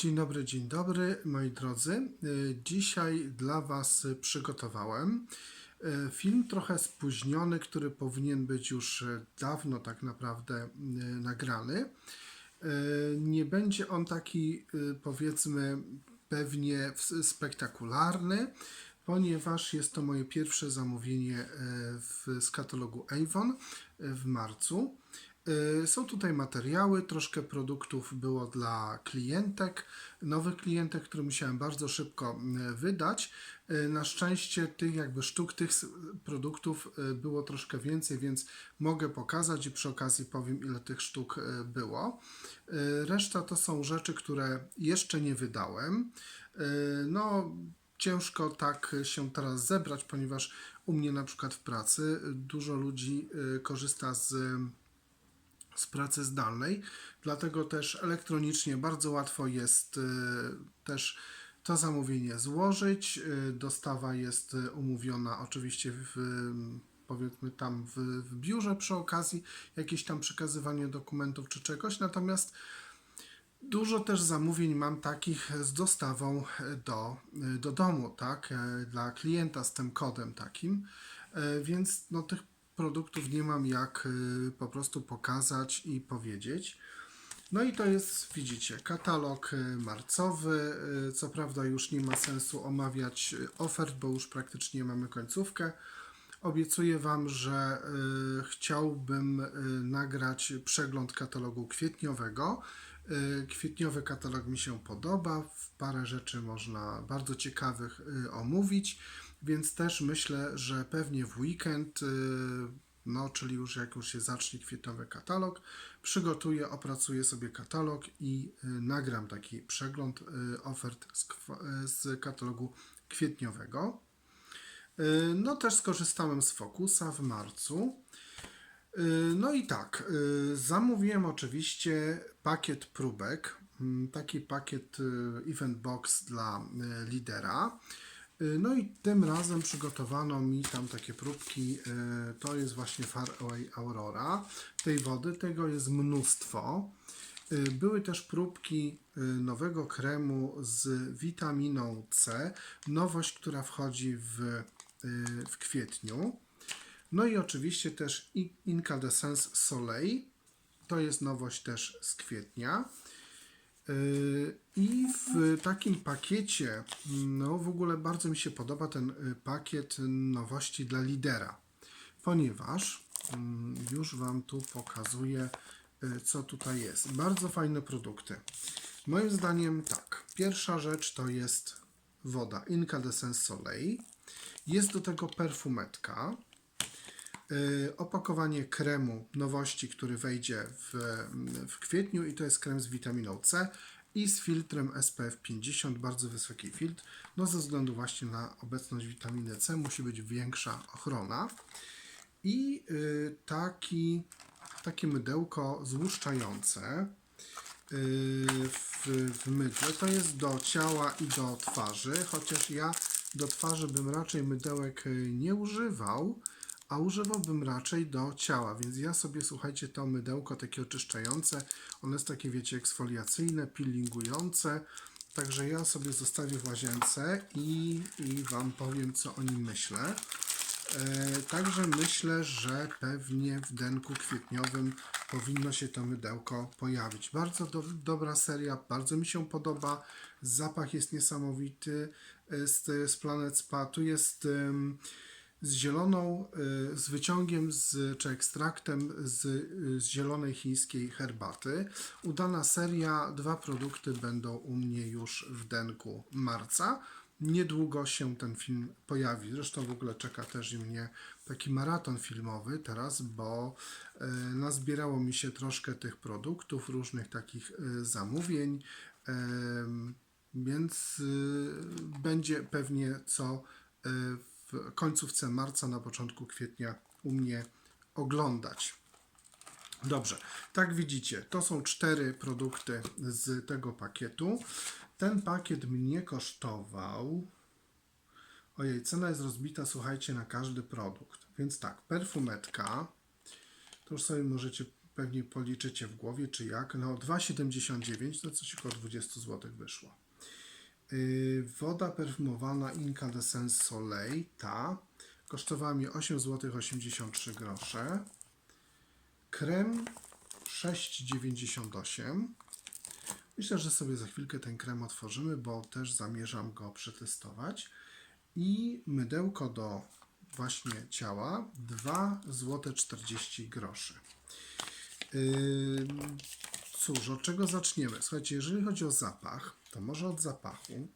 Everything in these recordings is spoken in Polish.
Dzień dobry, dzień dobry, moi drodzy. Y, Dzisiaj dla Was przygotowałem y, film trochę spóźniony, który powinien być już dawno tak naprawdę y, nagrany. Nie będzie on taki, powiedzmy, pewnie spektakularny, ponieważ jest to moje pierwsze zamówienie w, z katalogu Avon w marcu. Y, Są tutaj materiały, troszkę produktów było dla klientek, nowych klientek, które musiałem bardzo szybko y, wydać. Y, Na szczęście tych jakby sztuk tych produktów było troszkę więcej, więc mogę pokazać i przy okazji powiem ile tych sztuk było. Reszta to są rzeczy, które jeszcze nie wydałem. No, ciężko tak się teraz zebrać, ponieważ u mnie na przykład w pracy dużo ludzi korzysta z z pracy zdalnej, dlatego też elektronicznie bardzo łatwo jest y, też to zamówienie złożyć. Y, Dostawa jest y, umówiona oczywiście w, powiedzmy tam w, w biurze przy okazji jakieś tam przekazywanie dokumentów czy czegoś, natomiast Dużo też zamówień mam takich z dostawą do, do domu, tak, dla klienta z tym kodem takim, więc no, tych produktów nie mam jak e, po prostu pokazać i powiedzieć. No i to jest, widzicie, katalog e, marcowy. E, Co prawda już nie ma sensu omawiać ofert, bo już praktycznie mamy końcówkę. Obiecuję Wam, że y, chciałbym y, nagrać przegląd katalogu kwietniowego. Y, kwietniowy katalog mi się podoba, w parę rzeczy można bardzo ciekawych y, omówić, więc też myślę, że pewnie w weekend, y, no czyli już jak już się zacznie kwietniowy katalog, przygotuję, opracuję sobie katalog i y, nagram taki przegląd y, ofert z, z katalogu kwietniowego. No też skorzystałem z Focusa w marcu. No i tak, zamówiłem oczywiście pakiet próbek, mm, taki pakiet Event Box dla lidera. Y, No i tym razem przygotowano mi tam takie próbki, y, to jest właśnie Faraway Aurora. Tej wody, tego jest mnóstwo. Y, Były też próbki nowego kremu z witaminą C. Nowość, która wchodzi w, w kwietniu. No i oczywiście też I- Incandescence Soleil. To jest nowość też z kwietnia. Y, I w takim pakiecie, no w ogóle bardzo mi się podoba ten y, pakiet nowości dla lidera, ponieważ mm, już Wam tu pokazuję, y, co tutaj jest. Bardzo fajne produkty. Moim zdaniem tak, pierwsza rzecz to jest woda Incandescence Soleil. Jest do tego perfumetka. Y, opakowanie kremu nowości, który wejdzie w, w kwietniu i to jest krem z witaminą C i z filtrem SPF 50, bardzo wysoki filtr. No ze względu właśnie na obecność witaminy C musi być większa ochrona. I y, taki, takie mydełko złuszczające y, w, w mydle. To jest do ciała i do twarzy, chociaż ja do twarzy bym raczej mydełek y, nie używał, a używałbym raczej do ciała, więc ja sobie, słuchajcie, to mydełko takie oczyszczające, ono jest takie, wiecie, eksfoliacyjne, peelingujące, także ja sobie zostawię w łazience i, i Wam powiem, co o nim myślę. E, Także myślę, że pewnie w denku kwietniowym powinno się to mydełko pojawić. Bardzo do, dobra seria, bardzo mi się podoba. Zapach jest niesamowity e, z, z Planet Spa. Tu jest z zieloną, e, z wyciągiem z, czy ekstraktem z, z zielonej chińskiej herbaty. Udana seria, dwa produkty będą u mnie już w denku marca. Niedługo się ten film pojawi. Zresztą w ogóle czeka też i mnie taki maraton filmowy teraz, bo e, nazbierało mi się troszkę tych produktów, różnych takich zamówień, więc będzie pewnie co w końcówce marca, na początku kwietnia u mnie oglądać. Dobrze, tak widzicie, to są cztery produkty z tego pakietu. Ten pakiet mnie kosztował. Ojej, cena jest rozbita, słuchajcie, na każdy produkt. Więc tak, perfumetka. To już sobie możecie pewnie policzycie w głowie, czy jak. No 2,79 to coś około 20 zł wyszło. Yy, woda perfumowana Incandescence Soleil, ta, kosztowała mnie 8 zł 83 grosze. Krem 6,98. Myślę, że sobie za chwilkę ten krem otworzymy, bo też zamierzam go przetestować. I mydełko do właśnie ciała 2 zł 40 groszy. Cóż, od czego zaczniemy? Słuchajcie, jeżeli chodzi o zapach, to może od zapachu.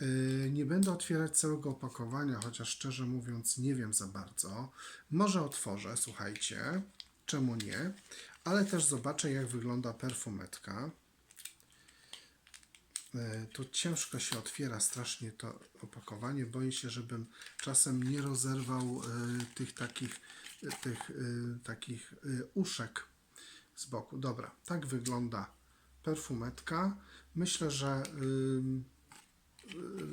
Yy, Nie będę otwierać całego opakowania, chociaż szczerze mówiąc nie wiem za bardzo. Może otworzę, słuchajcie, czemu nie, ale też zobaczę jak wygląda perfumetka. Yy, Tu ciężko się otwiera strasznie to opakowanie. Boję się, żebym czasem nie rozerwał yy, tych takich, tych takich uszek z boku. Dobra, tak wygląda perfumetka. Myślę, że,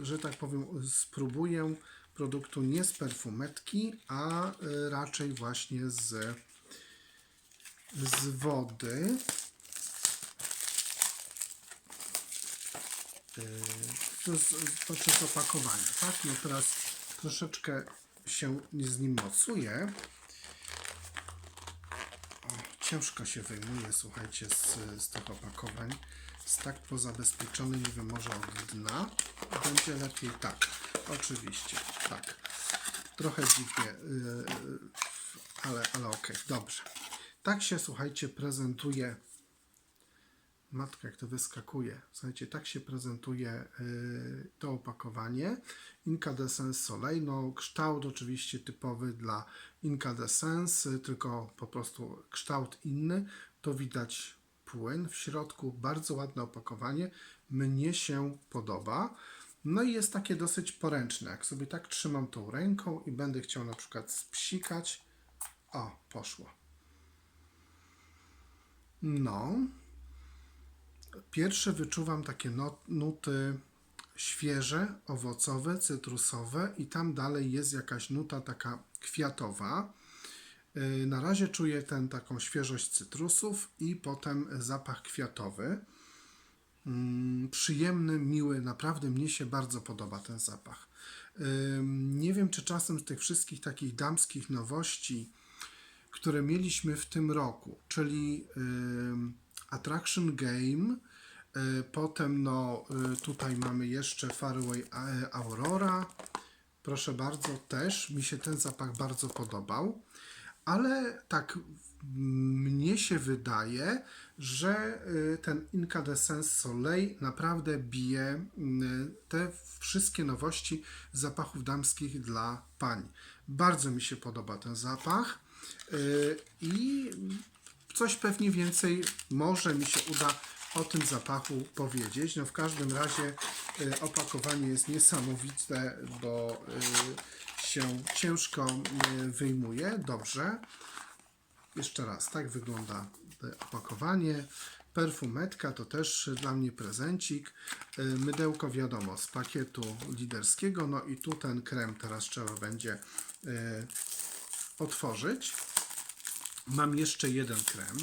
y, że tak powiem, spróbuję produktu nie z perfumetki, a y, raczej właśnie z, z wody. Y, z opakowania, tak? No teraz troszeczkę się z nim mocuję. Ciężko się wyjmuje, słuchajcie, z, z tych opakowań. Jest tak pozabezpieczony, nie wiem, może od dna. Będzie lepiej tak, oczywiście, tak. Trochę dziwnie, yy, ale, ale okej, dobrze. Tak się, słuchajcie, prezentuje. Matka, jak to wyskakuje. Słuchajcie, tak się prezentuje yy, to opakowanie. Incandescence Soleil. No, kształt oczywiście typowy dla Incandescence, y, tylko po prostu kształt inny. To widać płyn w środku. Bardzo ładne opakowanie. Mnie się podoba. No i jest takie dosyć poręczne. Jak sobie tak trzymam tą ręką i będę chciał na przykład spsikać. O, poszło. No. Pierwsze wyczuwam takie no- nuty świeże, owocowe, cytrusowe i tam dalej jest jakaś nuta taka kwiatowa. Yy, Na razie czuję ten taką świeżość cytrusów i potem zapach kwiatowy. Mm, Przyjemny, miły, naprawdę mnie się bardzo podoba ten zapach. Nie wiem, czy czasem z tych wszystkich takich damskich nowości, które mieliśmy w tym roku, czyli Attraction Game, y, potem no y, tutaj mamy jeszcze Faraway A- Aurora, proszę bardzo, też mi się ten zapach bardzo podobał, ale tak mnie się wydaje, że ten Incandescence Soleil naprawdę bije te wszystkie nowości zapachów damskich dla pań. Bardzo mi się podoba ten zapach. I coś pewnie więcej może mi się uda o tym zapachu powiedzieć. No w każdym razie y, opakowanie jest niesamowite, bo y, się ciężko y, wyjmuje. Dobrze. Jeszcze raz, tak wygląda opakowanie. Perfumetka to też dla mnie prezencik. Mydełko wiadomo z pakietu liderskiego. No i tu ten krem teraz trzeba będzie otworzyć. Mam jeszcze jeden krem,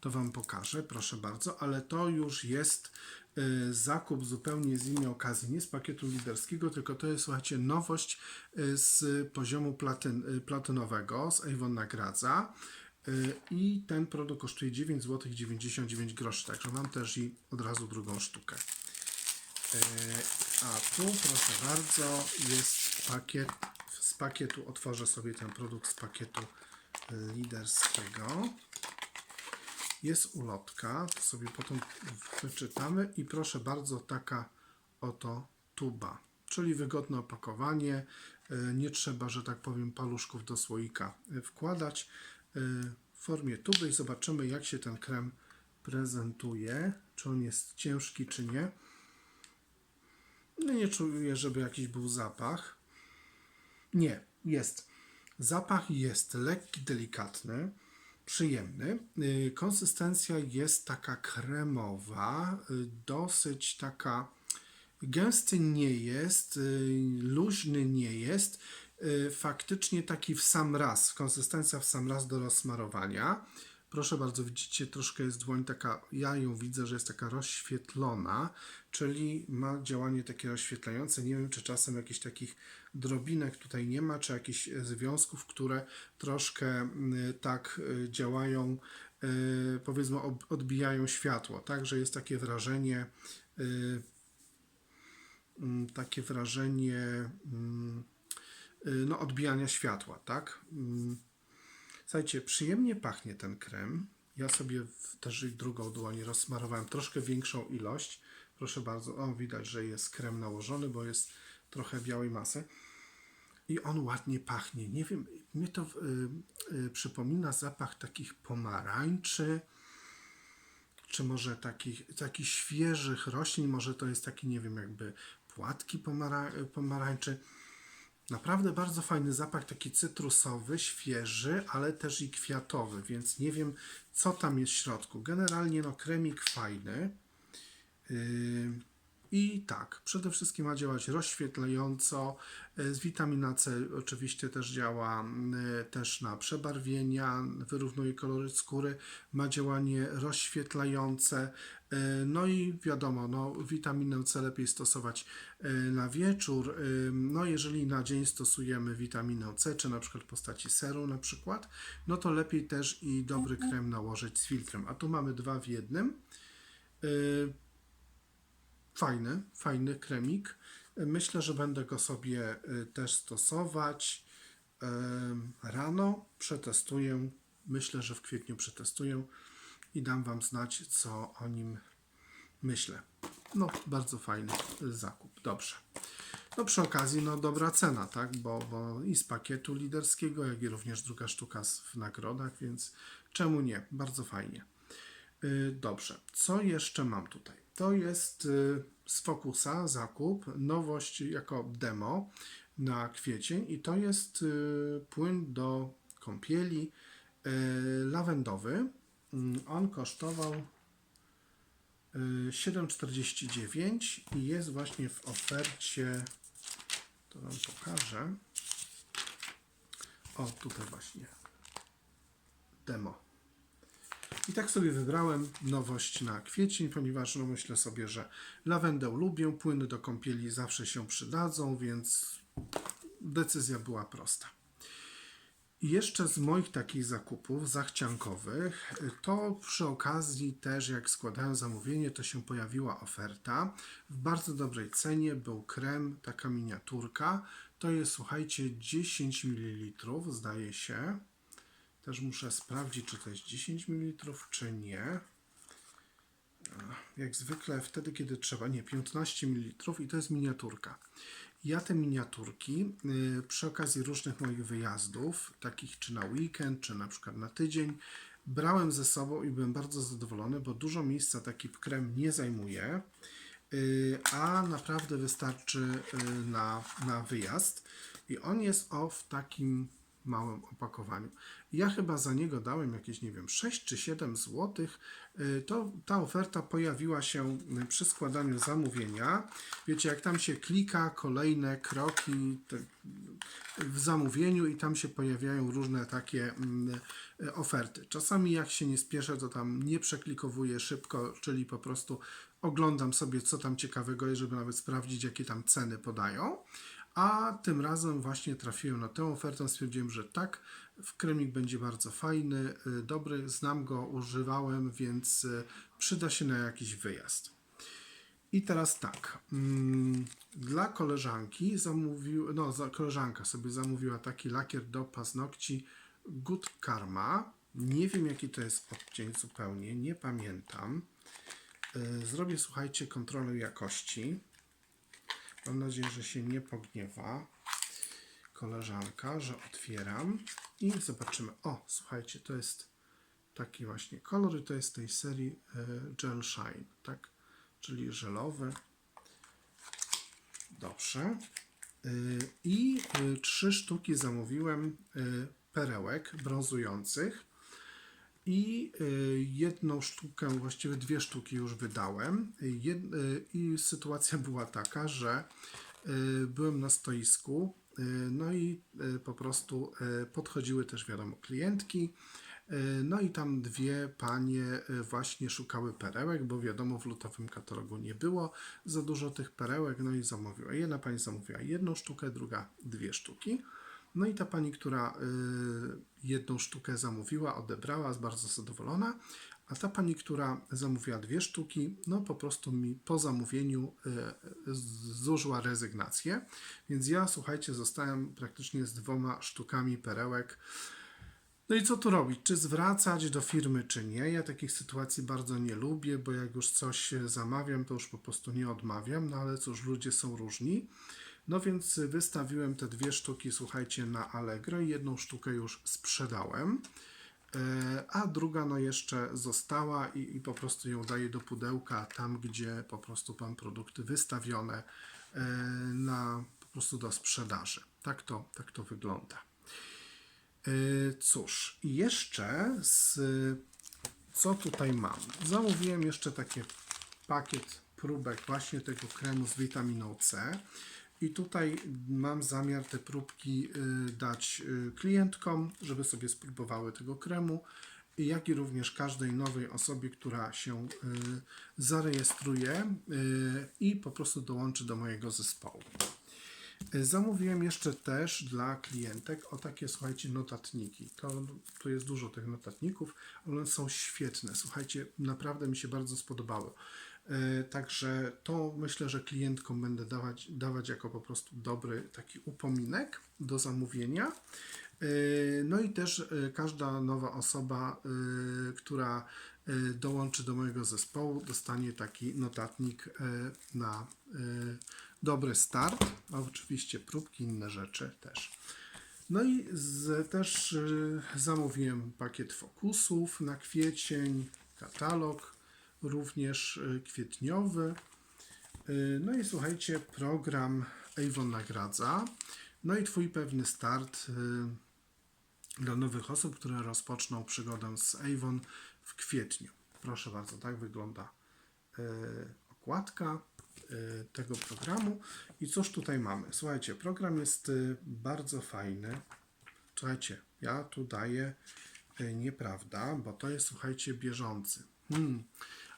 to Wam pokażę, proszę bardzo, ale to już jest y, zakup zupełnie z innej okazji, nie z pakietu liderskiego, tylko to jest, słuchajcie, nowość y, z poziomu platyn, y, platynowego, z Avon Nagradza. I ten produkt kosztuje 9 zł 99 groszy, także mam też i od razu drugą sztukę. A tu, proszę bardzo, jest pakiet. Z pakietu otworzę sobie ten produkt z pakietu liderskiego. Jest ulotka, to sobie potem wyczytamy i proszę bardzo, taka oto tuba, czyli wygodne opakowanie. y, Nie trzeba, że tak powiem, paluszków do słoika y, wkładać y, w formie tuby i zobaczymy, jak się ten krem prezentuje, czy on jest ciężki, czy nie. No nie czuję, żeby jakiś był zapach. Nie, jest. Zapach jest lekki, delikatny, przyjemny. Y, Konsystencja jest taka kremowa, y, dosyć taka gęsty nie jest, y, luźny nie jest. Faktycznie taki w sam raz, konsystencja w sam raz do rozsmarowania. Proszę bardzo, widzicie, troszkę jest dłoń taka, ja ją widzę, że jest taka rozświetlona, czyli ma działanie takie rozświetlające. Nie wiem, czy czasem jakichś takich drobinek tutaj nie ma, czy jakichś związków, które troszkę y, tak y, działają, y, powiedzmy, odbijają światło. Także jest takie wrażenie, y, mm, takie wrażenie mm, no, odbijania światła, tak? Słuchajcie, przyjemnie pachnie ten krem. Ja sobie też drugą dłoń rozsmarowałem troszkę większą ilość. Proszę bardzo, o widać, że jest krem nałożony, bo jest trochę białej masy. I on ładnie pachnie. Nie wiem, mnie to y, y, przypomina zapach takich pomarańczy, czy może takich, takich świeżych roślin, może to jest taki, nie wiem, jakby płatki pomara, pomarańczy. Naprawdę bardzo fajny zapach, taki cytrusowy, świeży, ale też i kwiatowy, więc nie wiem, co tam jest w środku. Generalnie, no, kremik fajny. Yy, I tak, przede wszystkim ma działać rozświetlająco. Yy, Z witamina C oczywiście też działa yy, też na przebarwienia, wyrównuje kolory skóry, ma działanie rozświetlające. Yy, No i wiadomo, no, witaminę C lepiej stosować na wieczór. No jeżeli na dzień stosujemy witaminę C, czy na przykład w postaci serum na przykład, no to lepiej też i dobry krem nałożyć z filtrem. A tu mamy dwa w jednym. Fajny, fajny kremik. Myślę, że będę go sobie y, też stosować rano. Przetestuję. Myślę, że w kwietniu przetestuję i dam Wam znać, co o nim myślę. No, bardzo fajny zakup. Dobrze. No przy okazji, no dobra cena, tak? Bo, bo i z pakietu liderskiego, jak i również druga sztuka w nagrodach, więc czemu nie? Bardzo fajnie. Y, Dobrze, co jeszcze mam tutaj? To jest y, z Focusa zakup, nowość jako demo na kwiecień i to jest y, płyn do kąpieli y, lawendowy. Mm, On kosztował y, 7,49 i jest właśnie w ofercie, to Wam pokażę. O, tutaj właśnie demo. I tak sobie wybrałem nowość na kwiecień, ponieważ no myślę sobie, że lawendę lubię, płyny do kąpieli zawsze się przydadzą, więc decyzja była prosta. I jeszcze z moich takich zakupów zachciankowych, to przy okazji też jak składałem zamówienie, to się pojawiła oferta. W bardzo dobrej cenie był krem, taka miniaturka. To jest, słuchajcie, 10 ml, zdaje się. Też muszę sprawdzić, czy to jest 10 ml, czy nie. Jak zwykle wtedy, kiedy trzeba, nie, 15 ml i to jest miniaturka. Ja te miniaturki y, przy okazji różnych moich wyjazdów, takich czy na weekend, czy na przykład na tydzień, brałem ze sobą i byłem bardzo zadowolony, bo dużo miejsca taki krem nie zajmuje, y, a naprawdę wystarczy y, na, na wyjazd. I on jest o w takim małym opakowaniu. Ja chyba za niego dałem jakieś, nie wiem, 6 czy 7 złotych. Y, To ta oferta pojawiła się y, przy składaniu zamówienia. Wiecie, jak tam się klika kolejne kroki w zamówieniu i tam się pojawiają różne takie mm, y, oferty. Czasami jak się nie spieszę, to tam nie przeklikowuję szybko, czyli po prostu oglądam sobie, co tam ciekawego jest, żeby nawet sprawdzić, jakie tam ceny podają. A tym razem właśnie trafiłem na tę ofertę. Stwierdziłem, że tak, kremik będzie bardzo fajny, y, dobry, znam go, używałem, więc y, przyda się na jakiś wyjazd. I teraz tak, mm, dla koleżanki zamówił, no koleżanka sobie zamówiła taki lakier do paznokci Good Karma. Nie wiem jaki to jest odcień zupełnie, nie pamiętam. Y, Zrobię, słuchajcie, kontrolę jakości. Mam nadzieję, że się nie pogniewa koleżanka, że otwieram i zobaczymy. O, słuchajcie, to jest taki właśnie kolor i to jest tej serii e, Gel Shine, tak? Czyli żelowy. Dobrze. Y, I y, trzy sztuki zamówiłem perełek brązujących. I jedną sztukę, właściwie dwie sztuki już wydałem. I sytuacja była taka, że byłem na stoisku, no i y, po prostu y, podchodziły też, wiadomo, klientki E, No i tam dwie panie e, właśnie szukały perełek, bo wiadomo, w lutowym katalogu nie było za dużo tych perełek, no i zamówiła. Jedna pani zamówiła jedną sztukę, druga dwie sztuki. No i ta pani, która jedną sztukę zamówiła, odebrała, jest bardzo zadowolona, a ta pani, która zamówiła dwie sztuki, no po prostu mi po zamówieniu y, z- złożyła rezygnację. Więc ja, słuchajcie, zostałem praktycznie z dwoma sztukami perełek. No i co tu robić? Czy zwracać do firmy, czy nie? Ja takich sytuacji bardzo nie lubię, bo jak już coś e, zamawiam, to już po prostu nie odmawiam, no ale cóż, ludzie są różni. No więc wystawiłem te dwie sztuki, słuchajcie, na Allegro i jedną sztukę już sprzedałem. E, A druga no jeszcze została i, i po prostu ją daję do pudełka tam, gdzie po prostu mam produkty wystawione e, na po prostu do sprzedaży. Tak to, tak to wygląda. E, Cóż, i jeszcze z, co tutaj mam? Zamówiłem jeszcze taki pakiet próbek właśnie tego kremu z witaminą C. I tutaj mam zamiar te próbki y, dać y, klientkom, żeby sobie spróbowały tego kremu, jak i również każdej nowej osobie, która się y, zarejestruje i po prostu dołączy do mojego zespołu. Zamówiłem jeszcze też dla klientek o takie, słuchajcie, notatniki. To, tu jest dużo tych notatników, one są świetne. Słuchajcie, naprawdę mi się bardzo spodobały. Y, Także to myślę, że klientkom będę dawać, dawać jako po prostu dobry taki upominek do zamówienia. Y, No i też y, każda nowa osoba, która dołączy do mojego zespołu, dostanie taki notatnik na dobry start. A oczywiście próbki, inne rzeczy też. No i z, też zamówiłem pakiet fokusów na kwiecień, katalog również y, kwietniowy. Y, No i słuchajcie, program Avon nagradza. No i Twój pewny start y, dla nowych osób, które rozpoczną przygodę z Avon w kwietniu. Proszę bardzo, tak wygląda okładka tego programu. I cóż tutaj mamy? Słuchajcie, program jest bardzo fajny. Słuchajcie, ja tu daję nieprawda, bo to jest, słuchajcie, bieżący. Hmm.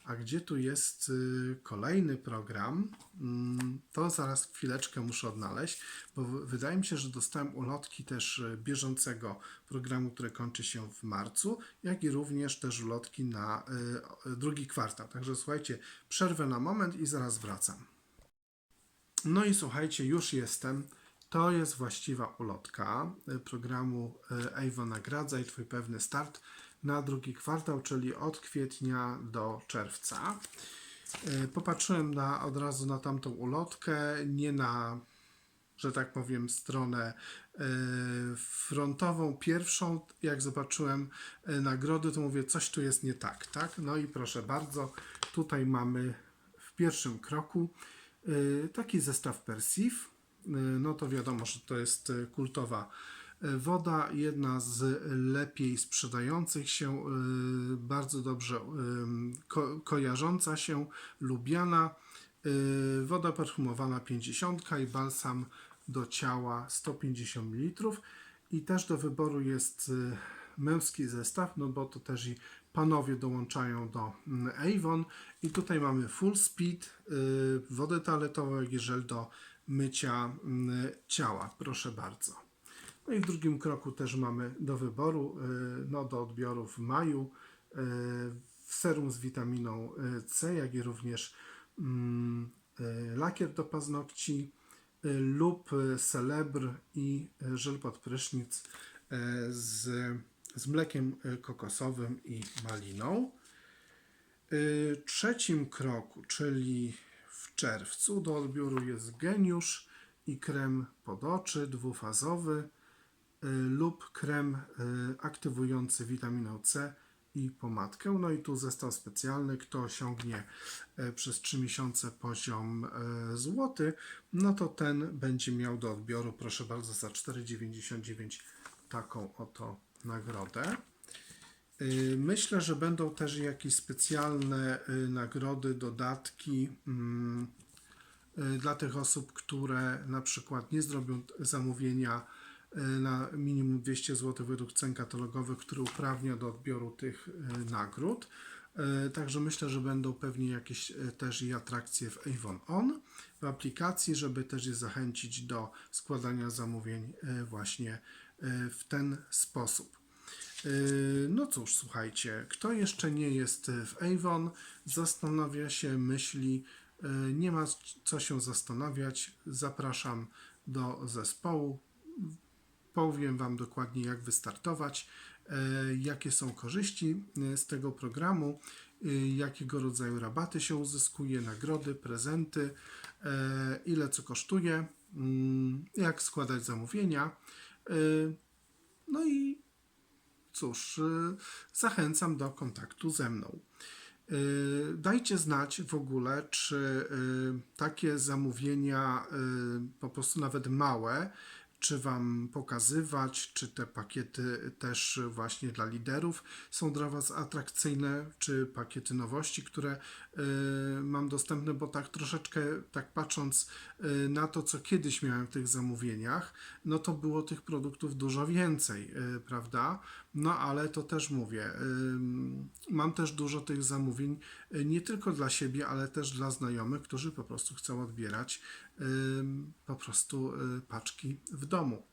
A gdzie tu jest y, kolejny program? Mm, To zaraz chwileczkę muszę odnaleźć, bo wydaje mi się, że dostałem ulotki też y, bieżącego programu, który kończy się w marcu, jak i również też ulotki na y, drugi kwartał. Także słuchajcie, przerwę na moment i zaraz wracam. No i słuchajcie, już jestem. To jest właściwa ulotka programu Avon Nagradza i Twój pewny start na drugi kwartał, czyli od kwietnia do czerwca. Y, Popatrzyłem na, od razu na tamtą ulotkę, nie na, że tak powiem, stronę y, frontową, pierwszą. Jak zobaczyłem y, nagrody, to mówię, coś tu jest nie tak, tak? No i proszę bardzo, tutaj mamy w pierwszym kroku taki zestaw Persif. No to wiadomo, że to jest kultowa woda, jedna z lepiej sprzedających się, y, bardzo dobrze ym, ko- kojarząca się, lubiana. Y, Woda perfumowana 50 i balsam do ciała 150 ml. I też do wyboru jest y, męski zestaw, no bo to też i panowie dołączają do mm, Avon. I tutaj mamy full speed, y, wodę toaletową, i żel do mycia mm, ciała. Proszę bardzo. No i w drugim kroku też mamy do wyboru, y, no do odbioru w maju, y, serum z witaminą y, C, jak i również mm, lakier do paznokci lub celebr i żel pod prysznic z, z mlekiem kokosowym i maliną. Trzecim kroku, czyli w czerwcu do odbioru jest geniusz i krem pod oczy dwufazowy lub krem y, aktywujący witaminę C i pomadkę. No i tu zestaw specjalny, kto osiągnie y, przez 3 miesiące poziom y, złoty, no to ten będzie miał do odbioru, proszę bardzo, za 4,99 taką oto nagrodę. Y, Myślę, że będą też jakieś specjalne y, nagrody, dodatki mm, y, dla tych osób, które na przykład nie zrobią zamówienia na minimum 200 zł według cen katalogowych, który uprawnia do odbioru tych e, nagród. E, Także myślę, że będą pewnie jakieś e, też i atrakcje w Avon On w aplikacji, żeby też je zachęcić do składania zamówień e, właśnie e, w ten sposób. E, No cóż, słuchajcie, kto jeszcze nie jest w Avon, zastanawia się, myśli, e, nie ma co się zastanawiać, zapraszam do zespołu, powiem Wam dokładnie, jak wystartować, e, jakie są korzyści e, z tego programu, e, jakiego rodzaju rabaty się uzyskuje, nagrody, prezenty, ile co kosztuje, mm, jak składać zamówienia. No i cóż, zachęcam do kontaktu ze mną. Dajcie znać w ogóle, czy takie zamówienia, po prostu nawet małe, czy Wam pokazywać, czy te pakiety też właśnie dla liderów są dla Was atrakcyjne, czy pakiety nowości, które y, mam dostępne, bo tak troszeczkę, tak patrząc y, na to, co kiedyś miałem w tych zamówieniach, no to było tych produktów dużo więcej, y, prawda? No ale to też mówię, mam też dużo tych zamówień, nie tylko dla siebie, ale też dla znajomych, którzy po prostu chcą odbierać po prostu y, paczki w domu.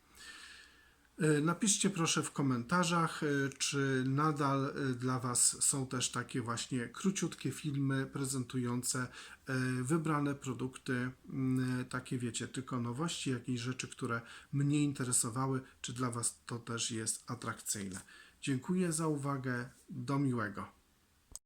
Y, Napiszcie proszę w komentarzach, y, czy nadal dla Was są też takie właśnie króciutkie filmy prezentujące wybrane produkty, takie wiecie, tylko nowości, jakieś rzeczy, które mnie interesowały, czy dla Was to też jest atrakcyjne. Dziękuję za uwagę, do miłego.